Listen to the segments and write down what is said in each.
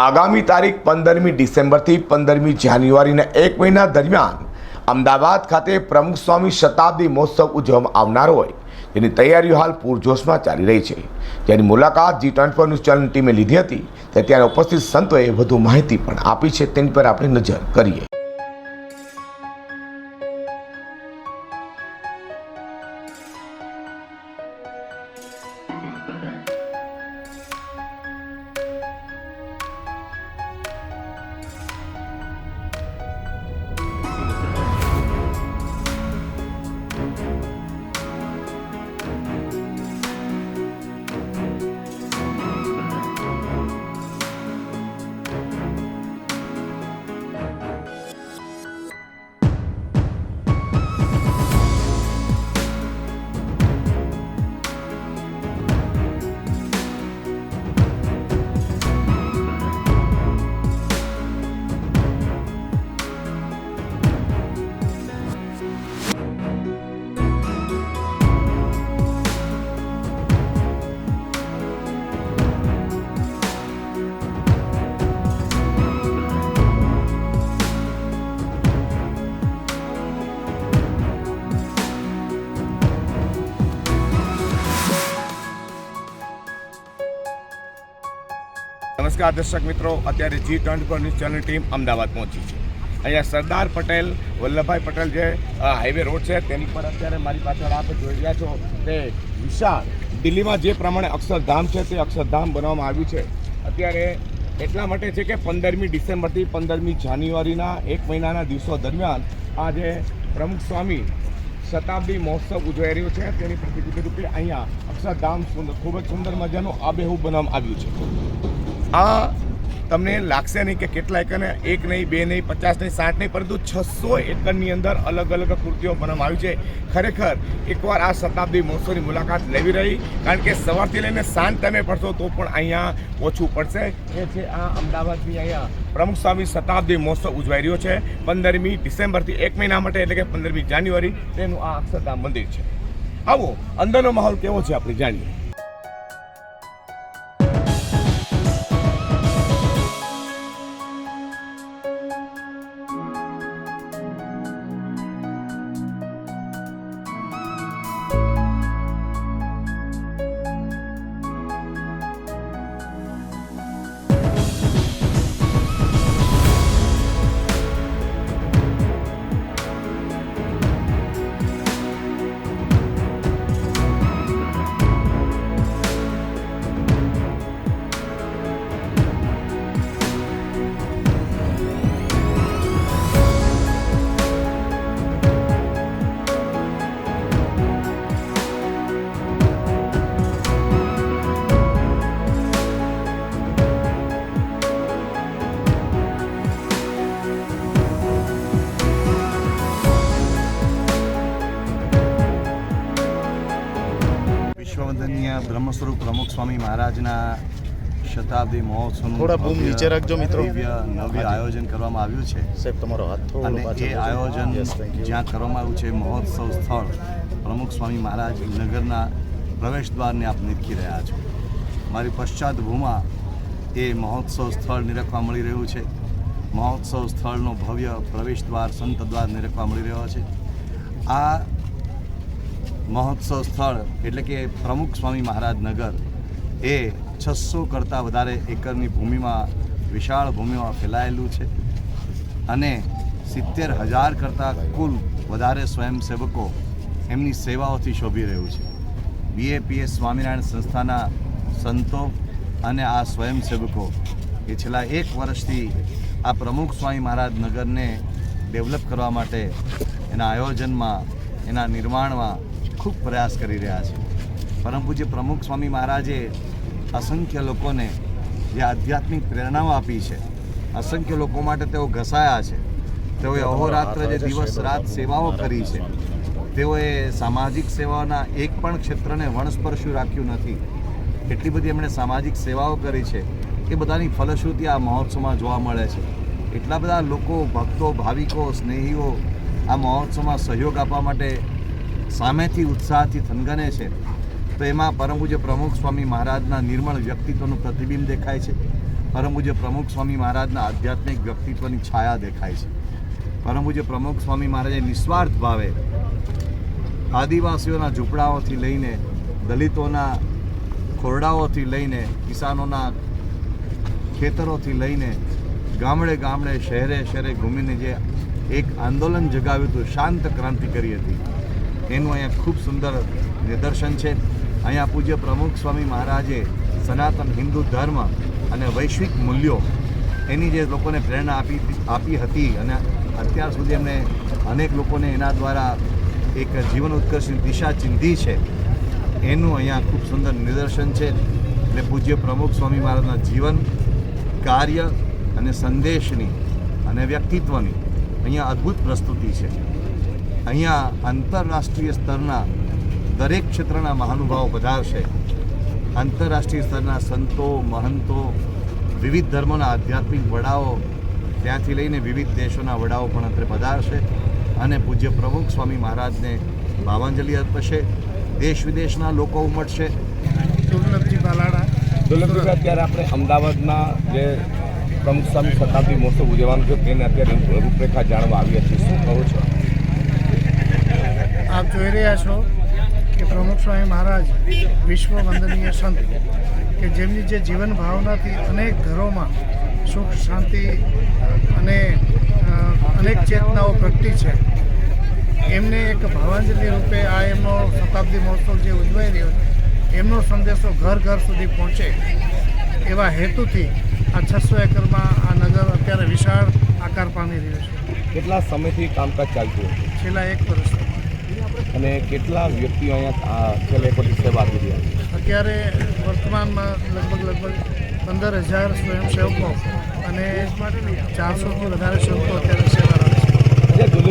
આગામી તારીખ પંદરમી ડિસેમ્બરથી પંદરમી જાન્યુઆરીના એક મહિના દરમિયાન અમદાવાદ ખાતે પ્રમુખ સ્વામી શતાબ્દી મહોત્સવ ઉજવવામાં આવનાર હોય. જેની તૈયારીઓ હાલ પૂરજોશમાં ચાલી રહી છે. જેની મુલાકાત જી ટ્વેન્ટી ન્યૂઝ ચેનલ ટીમે લીધી હતી. ત્યારે ઉપસ્થિત સંતોએ વધુ માહિતી પણ આપી છે. તેની પર આપણે નજર કરીએ. નમસ્કાર દર્શક મિત્રો, અત્યારે G twenty four news channel team Ahmedabad પહોંચી છે. અહીંયા સરદાર પટેલ, વલ્લભભાઈ પટેલ જે હાઈવે રોડ છે, તેની પર અત્યારે મારી પાછળ આપ જોઈ રહ્યા છો તે વિશાળ દિલ્હીમાં જે પ્રમાણે અક્ષરધામ છે, તે અક્ષરધામ બનાવવામાં આવ્યું છે. અત્યારે એટલા માટે છે કે પંદરમી ડિસેમ્બરથી પંદરમી જાન્યુઆરીના એક મહિનાના દિવસો દરમિયાન આ જે પ્રમુખ સ્વામી શતાબ્દી મહોત્સવ ઉજવાઈ રહ્યો છે. તેની પ્રતિકૃતિ રૂપે અહીંયા અક્ષરધામ ખૂબ જ સુંદર મજાનું આબેહૂબ બનાવવામાં આવ્યું છે. આ તમને લાગશે નહીં કે કેટલા એકર એક નહીં, બે નહીં, પચાસ નહીં, સાઠ નહીં, પરંતુ છસો એકરની અંદર અલગ અલગ કૃતિઓ બનાવવામાં આવી છે. ખરેખર, એકવાર આ શતાબ્દી મહોત્સવની મુલાકાત લેવી રહી, કારણ કે સવારથી લઈને સાંજ તમે પડશો તો પણ અહીંયા ઓછું પડશે. એ છે આ અમદાવાદની અહીંયા પ્રમુખ સ્વામી શતાબ્દી મહોત્સવ ઉજવાઈ રહ્યો છે. પંદરમી ડિસેમ્બરથી એક મહિના માટે, એટલે કે પંદરમી જાન્યુઆરી, તેનું આ અક્ષરધામ મંદિર છે. આવો, અંદરનો માહોલ કેવો છે, આપણે જાણીએ. પ્રમુખ સ્વામી મહારાજના શતાબ્દી મહોત્સવનું થોડા બૂમ નીચે રાખજો મિત્રો. નવ્ય આયોજન કરવામાં આવ્યું છે. સાહેબ તમારો હાથ થોડો અને એ આયોજન. જ્યાં કરવામાં આવ્યું છે મહોત્સવ સ્થળ પ્રમુખ સ્વામી મહારાજ નગરના પ્રવેશ દ્વારને આપ નિરખી રહ્યા છો. મારી પશ્ચાત ભૂમા એ મહોત્સવ સ્થળ નિરખવા મળી રહ્યું છે. મહોત્સવ સ્થળનો ભવ્ય પ્રવેશ દ્વાર સંત દ્વાર નિરખવા મળી રહ્યો છે. આ મહોત્સવ સ્થળ, એટલે કે પ્રમુખ સ્વામી મહારાજ નગર, એ છસો કરતાં વધારે એકરની ભૂમિમાં, વિશાળ ભૂમિમાં ફેલાયેલું છે. અને સિત્તેર હજાર કરતાં કુલ વધારે સ્વયંસેવકો એમની સેવાઓથી શોભી રહ્યું છે. બીએપીએસ સ્વામિનારાયણ સંસ્થાના સંતો અને આ સ્વયંસેવકો એ છેલ્લા એક વર્ષથી આ પ્રમુખ સ્વામી મહારાજ નગરને ડેવલપ કરવા માટે એના આયોજનમાં, એના નિર્માણમાં ખૂબ પ્રયાસ કરી રહ્યા છે. પરમ પૂજ્ય પ્રમુખ સ્વામી મહારાજે અસંખ્ય લોકોને જે આધ્યાત્મિક પ્રેરણાઓ આપી છે અસંખ્ય લોકો માટે તેઓ ઘસાયા છે તેઓએ અહોરાત્ર જે દિવસ રાત સેવાઓ કરી છે તેઓએ સામાજિક સેવાઓના એક પણ ક્ષેત્રને વણસ્પર્શું રાખ્યું નથી. એટલી બધી એમણે સામાજિક સેવાઓ કરી છે એ બધાની ફલશ્રુતિ આ મહોત્સવમાં જોવા મળે છે. એટલા બધા લોકો ભક્તો ભાવિકો સ્નેહીઓ આ મહોત્સવમાં સહયોગ આપવા માટે સામેથી ઉત્સાહથી થનગને છે. તો એમાં પરમ પ્રમુખ સ્વામી મહારાજના નિર્મળ વ્યક્તિત્વનું પ્રતિબિંબ દેખાય છે. પરમ પ્રમુખ સ્વામી મહારાજના આધ્યાત્મિક વ્યક્તિત્વની છાયા દેખાય છે. પરમ પ્રમુખ સ્વામી મહારાજે નિસ્વાર્થ ભાવે આદિવાસીઓના ઝૂંપડાઓથી લઈને દલિતોના ખોરડાઓથી લઈને કિસાનોના ખેતરોથી લઈને ગામડે ગામડે શહેરે શહેરે ઘૂમીને જે એક આંદોલન જગાવ્યું હતું, શાંત ક્રાંતિ કરી હતી. એનું અહીંયા ખૂબ સુંદર નિદર્શન છે. અહીંયા પૂજ્ય પ્રમુખ સ્વામી મહારાજે સનાતન હિન્દુ ધર્મ અને વૈશ્વિક મૂલ્યો એની જે લોકોને પ્રેરણા આપી આપી હતી અને અત્યાર સુધી એમને અનેક લોકોને એના દ્વારા એક જીવન ઉત્કર્ષની દિશા ચિંધી છે. એનું અહીંયા ખૂબ સુંદર નિદર્શન છે. એટલે પૂજ્ય પ્રમુખ સ્વામી મહારાજના જીવન કાર્ય અને સંદેશની અને વ્યક્તિત્વની અહીંયા અદ્ભુત પ્રસ્તુતિ છે. અહીંયા આંતરરાષ્ટ્રીય સ્તરના દરેક ક્ષેત્રના મહાનુભાવો પધારશે આંતરરાષ્ટ્રીય સ્તરના સંતો મહંતો વિવિધ ધર્મોના આધ્યાત્મિક વડાઓ ત્યાંથી લઈને વિવિધ દેશોના વડાઓ પણ અત્રે પધારશે અને પૂજ્ય પ્રમુખ સ્વામી મહારાજને ભાવાંજલિ અર્પશે. દેશ વિદેશના લોકો ઉમટશે. દુર્લભજી બાલાડા. અત્યારે આપણે અમદાવાદના જે પ્રમુખ સ્વામી શતાબ્દી મહોત્સવ ઉજવવાનું છે તેને અત્યારે રૂપરેખા જાણવા આવી હતી શું કહો છો? આપ જોઈ રહ્યા છો કે પ્રમુખ સ્વામી મહારાજ વિશ્વ વંદનીય સંત કે જેમની જે જીવન ભાવનાથી અનેક ઘરોમાં સુખ શાંતિ અને અનેક ચેતનાઓ પ્રગટી છે. એમને એક ભાવાંજલિ રૂપે આ એમનો શતાબ્દી મહોત્સવ જે ઉજવાઈ રહ્યો છે એમનો સંદેશો ઘર ઘર સુધી પહોંચે એવા હેતુથી આ છસો એકરમાં આ નગર અત્યારે વિશાળ આકાર પામી રહ્યો છે. કેટલા સમયથી કામકાજ ચાલતું છેલ્લા એક વર્ષથી. અને કેટલા વ્યક્તિઓ અહીંયા છેલ્લે પછી સેવા આપી રહ્યા અત્યારે વર્તમાનમાં લગભગ લગભગ પંદર હજાર સ્વયંસેવકો અને ચારસોથી વધારે સેવકો અત્યારે સેવા આપે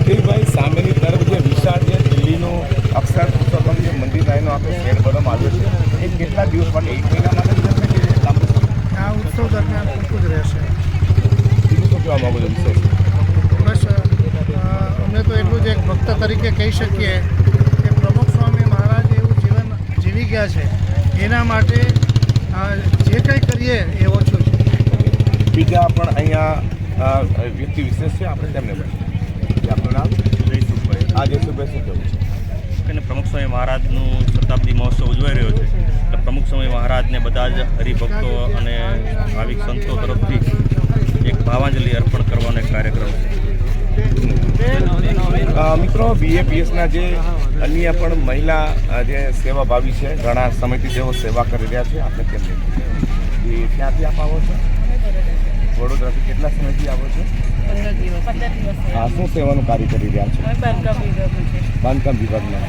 છે. સામેની તરફ જે વિશાળ જે દિલ્હીનો અક્ષર પુસ્તકમ જે મંદિર એનો આપણે શેર કરવામાં આવ્યો છે એ કેટલા દિવસ માટે એક મહિના માટે? આ ઉત્સવ દરમિયાન પૂરતું જ રહેશે. બીજું શું કહેવા માગું છું વિશેષ બસ અ, અમે તો એટલું જ એક ભક્ત તરીકે કહી શકીએ કે પ્રમુખ સ્વામી મહારાજ એવું જીવન જીવી ગયા છે. એના માટે જે કંઈ કરીએ એ ઓછું છે. બીજા પણ અહીંયા વ્યક્તિ વિશેષ છે. આપણે તેમને મળીએ. આપનું નામ? જયસુખભાઈ. આ જયસુખભાઈ શું કહેવું છે? અને પ્રમુખ સ્વામી મહારાજનું શતાબ્દી મહોત્સવ ઉજવાઈ રહ્યો છે. એટલે પ્રમુખ સ્વામી મહારાજને બધા જ હરિભક્તો અને ભાવિક સંતો તરફથી એક ભાવાંજલિ અર્પણ કરવાનો એક કાર્યક્રમ છે. મિત્રો બીએપીએસના જે અન્ય પણ મહિલા જે જે સેવાભાવી છે ઘણા સમયથી તેઓ સેવા કરી રહ્યા છે. આપણે તેમને એ ક્યાંથી આપ આવો છો? વડોદરાથી કેટલા સમયથી આવો છો? હા શું સેવાનું કાર્ય કરી રહ્યા છો. બાંધકામ વિભાગમાં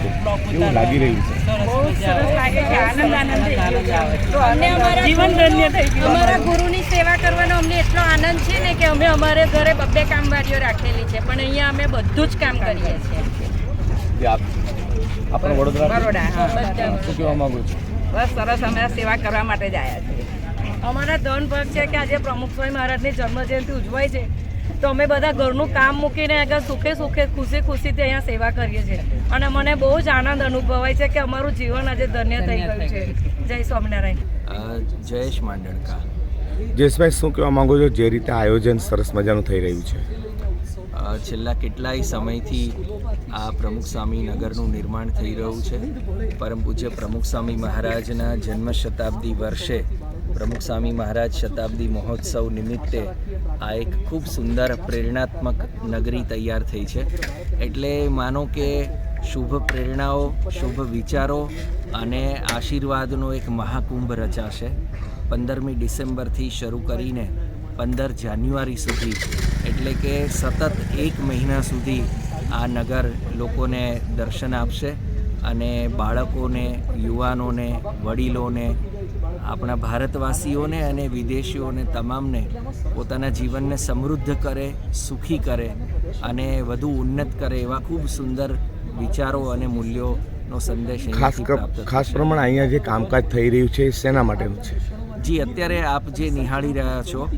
એવું લાગી રહ્યું છે. અમારા જીવન ધન્ય થઈ ગયું અમારા ગુરુની સેવા કરવાનો અમને એટલો આનંદ છે ને કે અમે અમારે ઘરે બબ્બે કામવાળીઓ રાખેલી છે પણ અહીંયા અમે બધું જ કામ કરીએ છીએ. આપણે વડોદરા શું કહેવા માંગુ છું? બસ સરસ અમે સેવા કરવા માટે જ આવ્યા છીએ. અમારા ધન ભાગ છે કે આજે પ્રમુખ સ્વામી મહારાજની જન્મજયંતિ ઉજવાય છે. તો અમે બધા ઘરનું કામ મૂકીને આગળ સુખે સુખે ખુશી ખુશીથી અહીંયા સેવા કરીએ છીએ. અને મને બહુ જ આનંદ અનુભવાય છે કે અમારું જીવન આજે ધન્ય થઈ ગયું છે. જય સ્વામિનારાયણ. જયેશ માંડણકા. જયેશભાઈ શું કહેવા માંગો છો? જે રીતે આયોજન સરસ મજાનું થઈ રહ્યું છે. છેલ્લા કેટલાય સમયથી આ પ્રમુખ સ્વામી નગરનું નિર્માણ થઈ રહ્યું છે. પરમ પૂજ્ય પ્રમુખ સ્વામી મહારાજના જન્મ શતાબ્દી વર્ષે પ્રમુખ સ્વામી મહારાજ શતાબ્દી મહોત્સવ નિમિત્તે આ એક ખૂબ સુંદર પ્રેરણાત્મક નગરી તૈયાર થઈ છે. એટલે માનો કે શુભ પ્રેરણાઓ, શુભ વિચારો અને આશીર્વાદનો એક મહાકુંભ રચાશે. પંદરમી ડિસેમ્બરથી શરૂ કરીને પંદર જાન્યુઆરી સુધી, એટલે કે સતત એક મહિના સુધી આ નગર લોકોને દર્શન આપશે અને બાળકોને, યુવાનોને, વડીલોને આપણા ભારતવાસીઓને અને વિદેશીઓને તમામને પોતાના જીવનને સમૃદ્ધ કરે સુખી કરે અને વધુ ઉન્નત કરે એવા ખૂબ સુંદર વિચારો અને મૂલ્યોનો સંદેશ ખાસ ખાસ પ્રમાણે અહીંયા જે કામકાજ થઈ રહ્યું છે શેના માટેનું છે? જી અત્યારે આપ જે નિહાળી રહ્યા છો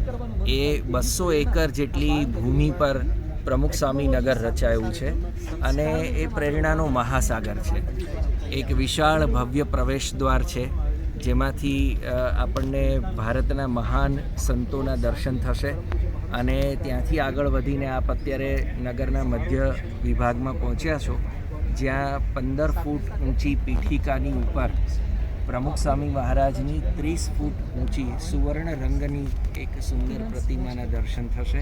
એ બસો એકર જેટલી ભૂમિ પર પ્રમુખ સ્વામી નગર રચાયું છે અને એ પ્રેરણાનો મહાસાગર છે. એક વિશાળ ભવ્ય પ્રવેશ દ્વાર છે. જેમાંથી આપણને ભારતના મહાન સંતોના દર્શન થશે અને ત્યાંથી આગળ વધીને આપ અત્યારે નગરના મધ્ય વિભાગમાં પહોંચ્યા છો જ્યાં પંદર ફૂટ ઊંચી પીઠિકાની ઉપર પ્રમુખ સ્વામી મહારાજની ત્રીસ ફૂટ ઊંચી સુવર્ણ રંગની એક સુંદર પ્રતિમાના દર્શન થશે.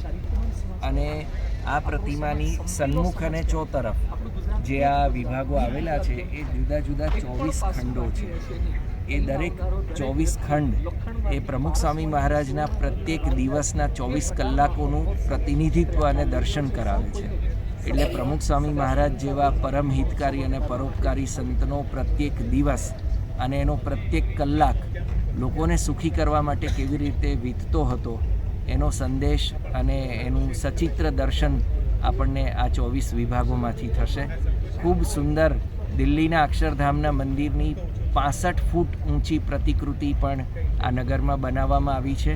અને આ પ્રતિમાની સન્મુખ અને ચોતરફ જે આ વિભાગો આવેલા છે એ જુદા જુદા ચોવીસ ખંડો છે. એ દરેક ચોવીસ ખંડ એ પ્રમુખ સ્વામી મહારાજના પ્રત્યેક દિવસના ચોવીસ કલાકોનું પ્રતિનિધિત્વ અને દર્શન કરાવે છે. એટલે પ્રમુખ સ્વામી મહારાજ જેવા પરમ હિતકારી અને પરોપકારી સંતનો પ્રત્યેક દિવસ અને એનો પ્રત્યેક કલાક લોકોને સુખી કરવા માટે કેવી રીતે વીતતો હતો, એનો સંદેશ અને એનું સચિત્ર દર્શન આપણને આ ચોવીસ વિભાગોમાંથી થશે. ખૂબ સુંદર દિલ્હીના અક્ષરધામના મંદિરની પાસઠ ફૂટ ઊંચી પ્રતિકૃતિ પણ આ નગરમાં બનાવવામાં આવી છે,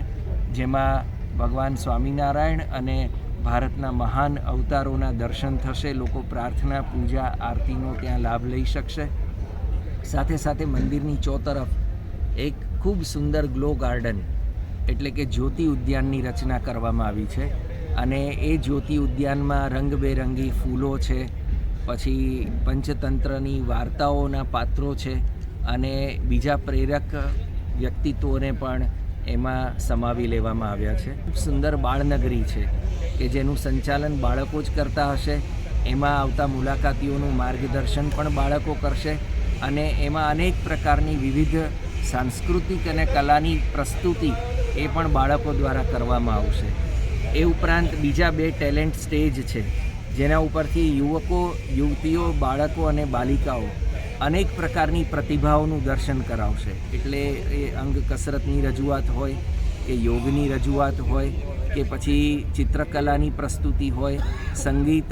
જેમાં ભગવાન સ્વામિનારાયણ અને ભારતના મહાન અવતારોના દર્શન થશે, લોકો પ્રાર્થના, પૂજા, આરતીનો ત્યાં લાભ લઈ શકશે. સાથે સાથે મંદિરની ચોતરફ એક ખૂબ સુંદર ગ્લો ગાર્ડન એટલે કે જ્યોતિ ઉદ્યાનની રચના કરવામાં આવી છે અને એ જ્યોતિ ઉદ્યાનમાં રંગબેરંગી ફૂલો છે, પછી પંચતંત્રની વાર્તાઓના પાત્રો છે અને બીજા પ્રેરક વ્યક્તિત્વોને પણ એમાં સમાવી લેવામાં આવ્યા છે. ખૂબ સુંદર બાળનગરી છે કે જેનું સંચાલન બાળકો જ કરતા હશે. એમાં આવતા મુલાકાતીઓનું માર્ગદર્શન પણ બાળકો કરશે અને એમાં અનેક પ્રકારની વિવિધ સાંસ્કૃતિક અને કલાની પ્રસ્તુતિ એ પણ બાળકો દ્વારા કરવામાં આવશે. એ ઉપરાંત બીજા બે ટેલેન્ટ સ્ટેજ છે. જેના ઉપરથી યુવકો, યુવતીઓ, બાળકો અને બાલિકાઓ અનેક પ્રકારની પ્રતિભાઓનું દર્શન કરાવશે. એટલે એ અંગ કસરતની રજૂઆત હોય, કે યોગની રજૂઆત હોય, કે પછી ચિત્રકલાની પ્રસ્તુતિ હોય, સંગીત,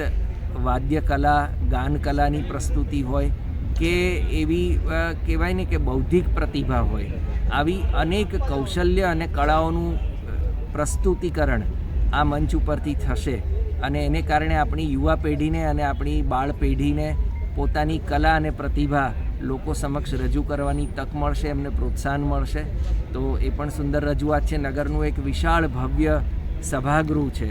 વાદ્યકલા, ગાનકલાની પ્રસ્તુતિ હોય, કે એવી કહેવાય ને કે બૌદ્ધિક પ્રતિભા હોય, આવી અનેક કૌશલ્ય અને કળાઓનું પ્રસ્તુતિકરણ આ મંચ ઉપરથી થશે. અને એને કારણે આપણી યુવા પેઢીને અને આપણી બાળ પેઢીને પોતાની કલા અને પ્રતિભા લોકો સમક્ષ રજૂ કરવાની તક મળશે, એમને પ્રોત્સાહન મળશે. તો એ પણ સુંદર રજૂઆત છે. નગરનું એક વિશાળ ભવ્ય સભાગૃહ છે.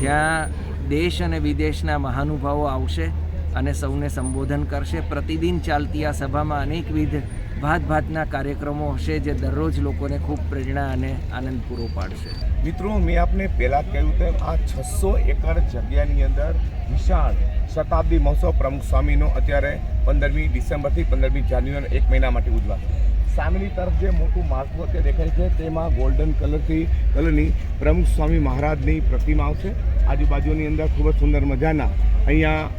જ્યાં દેશ અને વિદેશના મહાનુભાવો આવશે અને સૌને સંબોધન કરશે. પ્રતિદિન ચાલતી આ સભામાં અનેકવિધ ભાત ભાતના કાર્યક્રમો હશે જે દરરોજ લોકોને ખૂબ પ્રેરણા અને આનંદ પૂરો પાડશે. મિત્રો, મેં આપને પહેલાં કહ્યું તેમ આ છસો એકર જગ્યાની અંદર વિશાળ શતાબ્દી મહોત્સવ પ્રમુખ સ્વામીનો અત્યારે પંદરમી ડિસેમ્બરથી પંદરમી જાન્યુઆરી એક મહિના માટે ઉજવાશે. સામેની તરફ જે મોટું માળખું અત્યારે દેખાય છે, તેમાં ગોલ્ડન કલરથી કલરની પ્રમુખ સ્વામી મહારાજની પ્રતિમા આવશે. આજુબાજુની અંદર ખૂબ જ સુંદર મજાના અહીંયા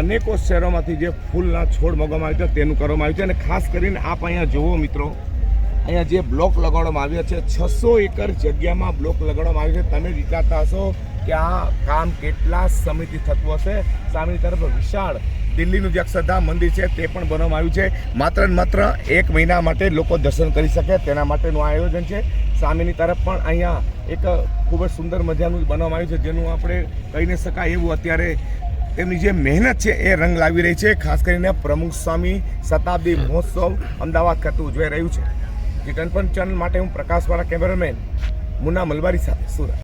અનેકો શહેરોમાંથી જે ફૂલના છોડ મગવામાં આવ્યા છે, તેનું કરવામાં આવ્યું છે. અને ખાસ કરીને આપ અહીંયા જુઓ મિત્રો, અહીંયા જે બ્લોક લગાડવામાં આવ્યા છે, છસો એકર જગ્યામાં બ્લોક લગાડવામાં આવ્યો છે. તમે વિચારતા હશો કે આ કામ કેટલા સમયથી થતું હશે? સામેની તરફ વિશાળ દિલ્હીનું જે અક્ષરધામ મંદિર છે તે પણ બનાવવામાં આવ્યું છે. માત્ર ને માત્ર એક મહિના માટે લોકો દર્શન કરી શકે તેના માટેનું આ આયોજન છે. સામેની તરફ પણ અહીંયા એક ખૂબ જ સુંદર મજાનું બનાવવામાં આવ્યું છે, જેનું આપણે કહી ન શકાય એવું અત્યારે તેમની જે મહેનત છે એ રંગ લાવી રહી છે. ખાસ કરીને પ્રમુખ સ્વામી શતાબ્દી મહોત્સવ અમદાવાદ ખાતે ઉજવાઈ રહ્યું છે. જી ટનપન ચેનલ માટે હું પ્રકાશવાળા કેમેરામેન મુના મલબારી સાથે સુરત.